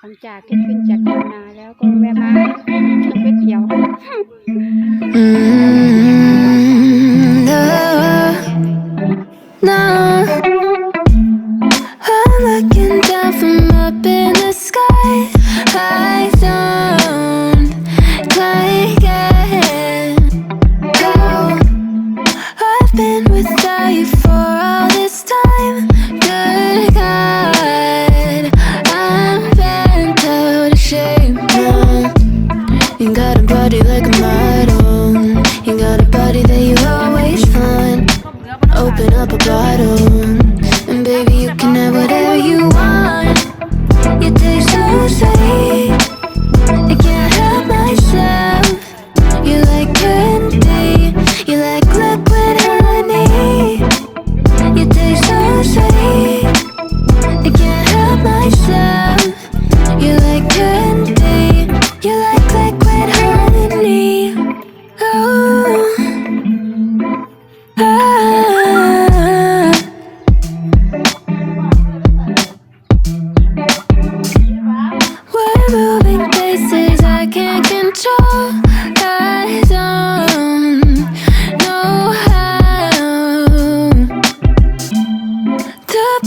หลังจากที่ขึ้นจากทุ่งนาแล้วก็แวะมากินก๋วยเตี๋ยว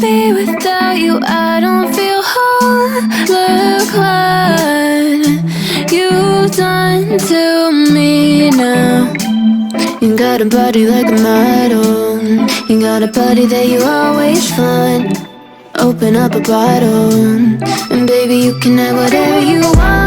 be without you. I don't feel whole. Look what you've done to me now. You got a body like a model. You got a body that you always find. Open up a bottle, and baby, you can have whatever you want.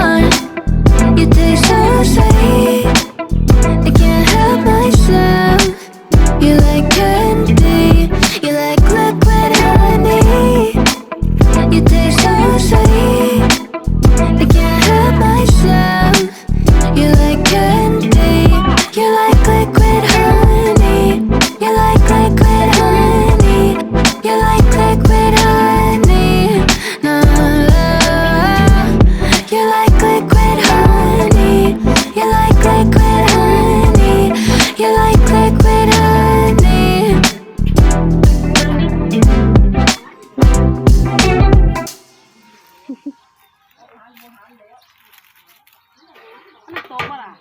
มันโตบ่ล่ะ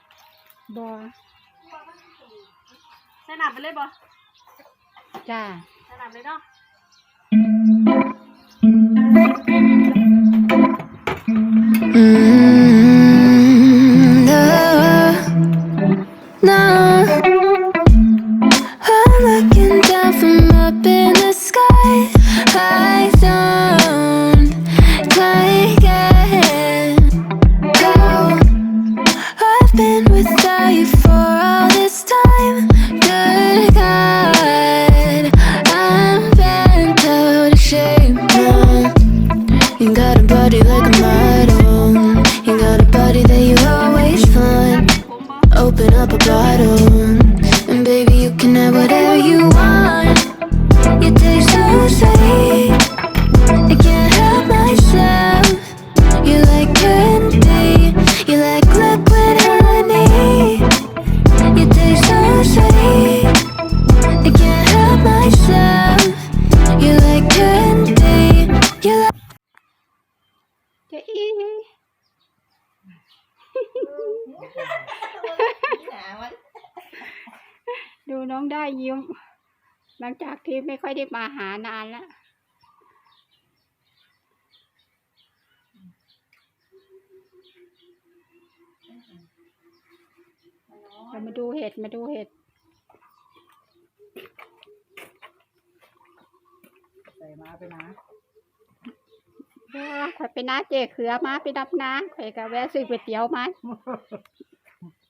บอใส่น้ำไปเลยบ่จ้า ใส่น้ำเลยเนาะ You got a body like a model. You got a body that you always find. Open up a bottle, and baby, you can have whatever you want. You taste so sweet. หลังจากที่ไม่ค่อยได้มาหานานแล้วเรามาดูเห็ดมาดูเห็ดใส่มาไปนะว่าข่อยไปน้าเจเขือมาไปดับน้ำข่อยก็แวะซื้อก๋วยเตี๋ยวมา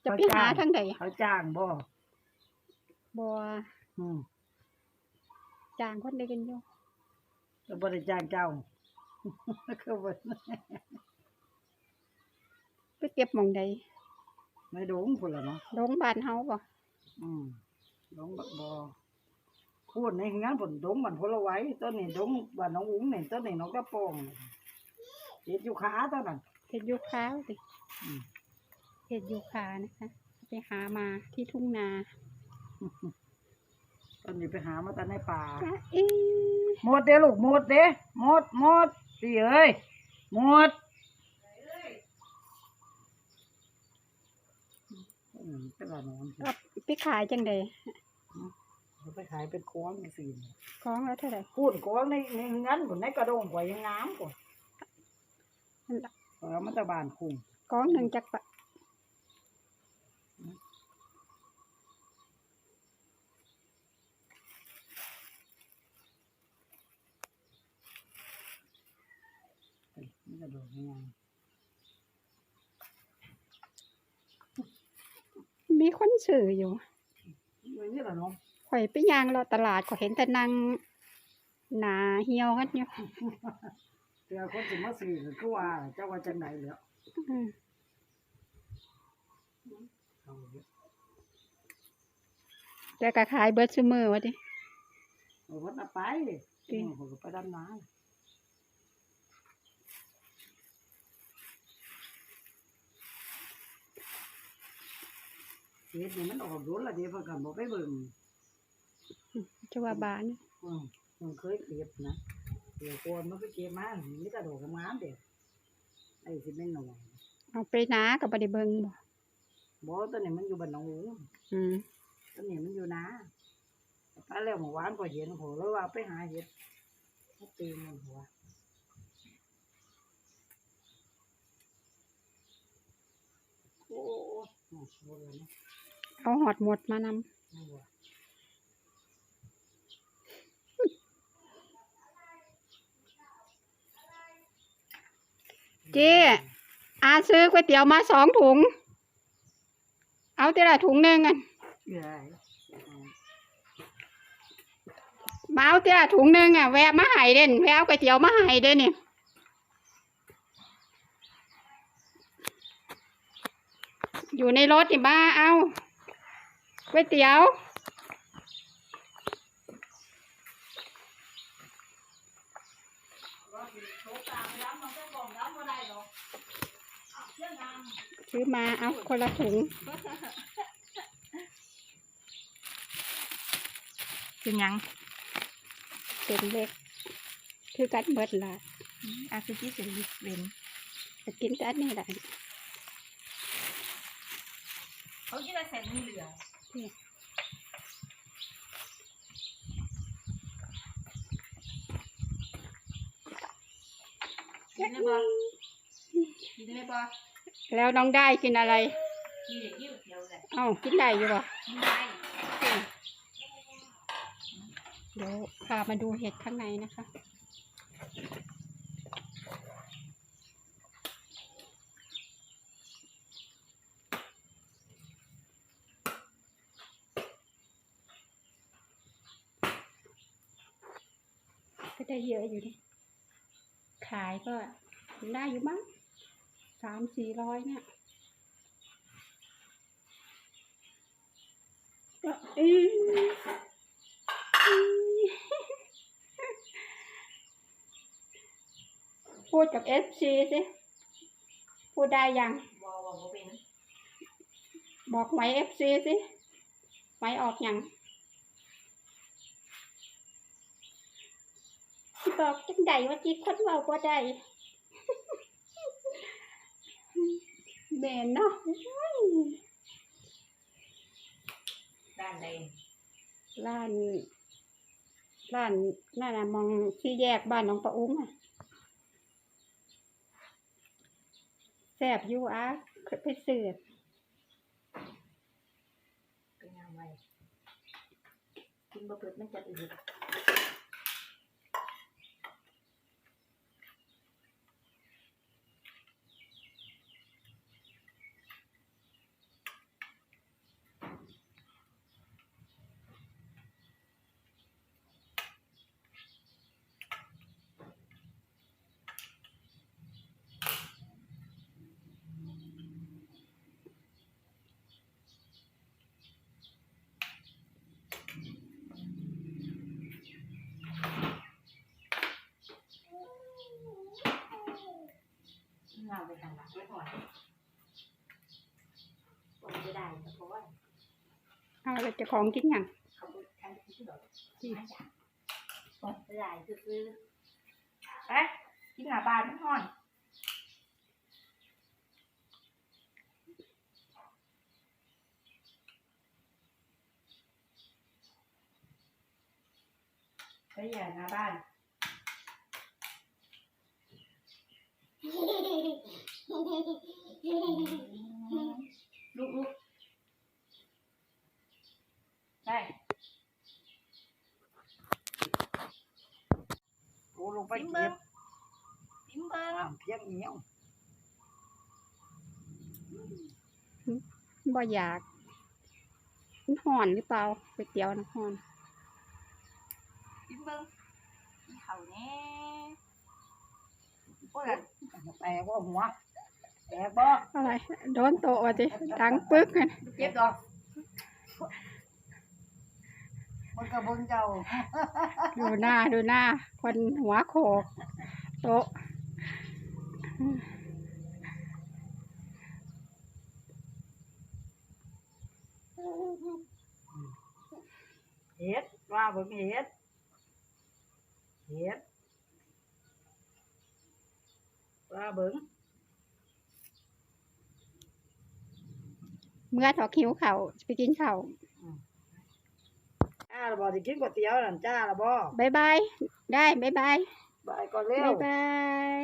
จะไปหาทั้งไหนเขาจ้างบ่บัวอืม จางคนได้กันอยู่แล้วบ่ได้จ้างเจ้าก็บ่ไปเก็บหมองใดไม่ดงพุ่นล่ะเนาะโรงบ้านเฮาบ่อืมดงบักบ่พูดในงานผลดงมันพลไว้ต้นนี้ดงบ้านน้องอุ้งนี่ต้นนี้น้องกระโปรงเฮ็ดอยู่ขาต้นนั้นเห็ดยูคาสิอืมเห็ดยูคานะคะ ไปหามาที่ทุ่งนา ตอนนี้ไปหามาตอนในป่าหมดเด้ลูกหมดเด้หมดหมดสิเอ้ยหมดตลาบไปขายจังใดไปขายเป็นคล้องใสี่คล้องแล้วเท่าไรพูดคล้องในในงั้นผมในกระดงกว่ายังน้ำกว่าแล้วมันจะบานคุ้มคล้องหนึ่งจักปะ ระโดงยังงามมีคนซื้ออยู่ไม่นี่แหละเนาะข่อยไปย่างเราตลาดก็เห็นแต่นางหนาเหี่ยวกันอยู่เจ้าคนสิมาซื้อก็คือว่าเจ้าว่าจังไหนแล้วอืมเอาเยอะแต่ก็ขายเบิดซุมือว่าดิเอาวัดเอาไปจริงผมก็ไปดำน้ำ เฮ็ดนี่มันออกโดนละเดี๋ยวเพิ่นก็บ่ไปเบิ่งจะว่าบานอืมมันเคยเก็บนะเดี๋ยวคนมันไปเก็บมามีแต่ดอกงามๆเด้ไอ้สิแม่นหน่อยเอาไปนาก็บ่ได้เบิ่งบ่บ่ตัวนี้มันอยู่บ้านหนองหูอืมตัวนี้มันอยู่นาไปแล้วเมื่อวานก็เห็นโหเลยว่าไปหาเห็ดมันตีมันหัวโอ้ยหมดเลยนะ เอาหอดหมดมานำเจ๊อาซื้อก๋วยเตี๋ยวมาสองถุง เอาแต่ละถุงหนึ่งอันมาเอาแต่ละถุงหนึ่งอะแวะมาหายเด่นแวะเอาก๋วยเตี๋ยวมาหายเด่นนี่อยู่ในรถนี่บ้าเอา ก๋วยเตี๋ยว ซื้อมาเอาคนละถุงเป็นหยังเป็นเล็ก คือกัดเบิดละอาคือที่เสียลิเป็นจะกินแต่อันนี่แหละเขาคิดว่าแสนมีเหลือ กินได้ปะกินได้ปะแล้วน้องได้กินอะไรมีเด็กยิ้วเดียวแหละเอ้ากินได้อยู่บ่กินได้เดี๋ยวพามาดูเห็ดข้างในนะคะ ก็ได้เยอะอยู่ดิขายก็ได้อยู่มั้งสามสี่ร้อยเนี่ยก็อืมอืมพูดกับเอฟซีสิ พูดได้ยัง บอบอกว่าเป็นบอกไหมเอฟซีสิไหมออกยัง บอกจังใดว่าจีคนเว้าบ่ได้แม่นเนาะด้านใดร้านร้านนั่นน่ะมองที่แยกบ้านน้องปะอุ้งอะแซ่บอยู่อะเคยไปซื้อเป็นยังไงกินบะเปิดมันจะอืด เราไปตลาดไม่พอผมจะได้แต่เพราะว่าเอาจะของกินยังไปดอาจย์ผมะได้คือไปกินหน้าบ้านไม่พอนไปอย่าหน้าบ้าน ลุกลุกไปกูลงไปปิ้มเก็เบิ้บงปิ้มเบิ้งน้ำเพียงเหนียวบ่อยากมันห่อนหรือเปล่าก๋วยเตี๋ยวนะห่อนปิ้มเบิ้งกินข้าวแน่โอ้ยล่ะ แตกว่าหัวแตกบ่อะไร โดนโตะว่ะจิดังปึ๊กอะเจ็บดอกมันก็เบิ่งเจ้าดูหน้าดูหน้า คนหัวโขกโตะเฮ็ดว่าเบิ่งเฮ็ดเฮ็ด ว่าเบิ่งเมื่อถอกหิวเข่าวไปกินข้าวจ้าละบ่สิกินก๋วยเตี๋ยวนั่นจ้าละบ่บายบาย ได้บายบาย บายก่อนเร็ว บายบาย